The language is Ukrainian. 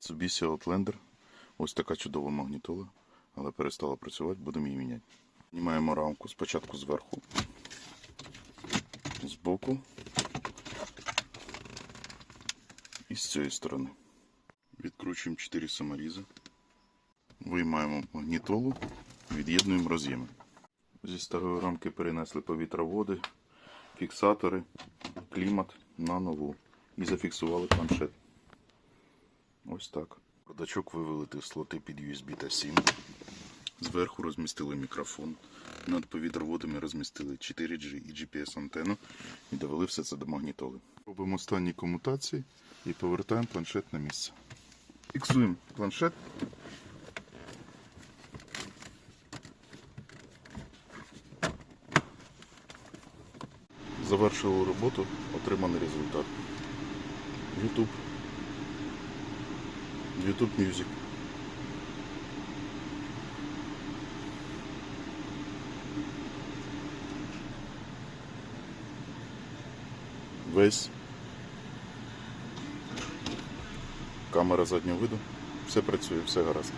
Mitsubishi Outlander. Ось така чудова магнітола, але перестала працювати, будемо її міняти. Знімаємо рамку спочатку зверху, збоку і з цієї сторони. Відкручуємо 4 саморізи. Виймаємо магнітолу, від'єднуємо роз'єми. Зі старої рамки перенесли повітроводи, фіксатори, клімат на нову і зафіксували планшет. Ось так. Продачок вивели слоти під USB та 7. Зверху розмістили мікрофон. Над повітроводами розмістили 4G і GPS антенну і довели все це до магнітоли. Робимо останні комутації і повертаємо планшет на місце. Фіксуємо планшет. Завершили роботу, отриманий результат. YouTube. YouTube Music. Весь. Камера заднього виду. Все працює, все гаразд.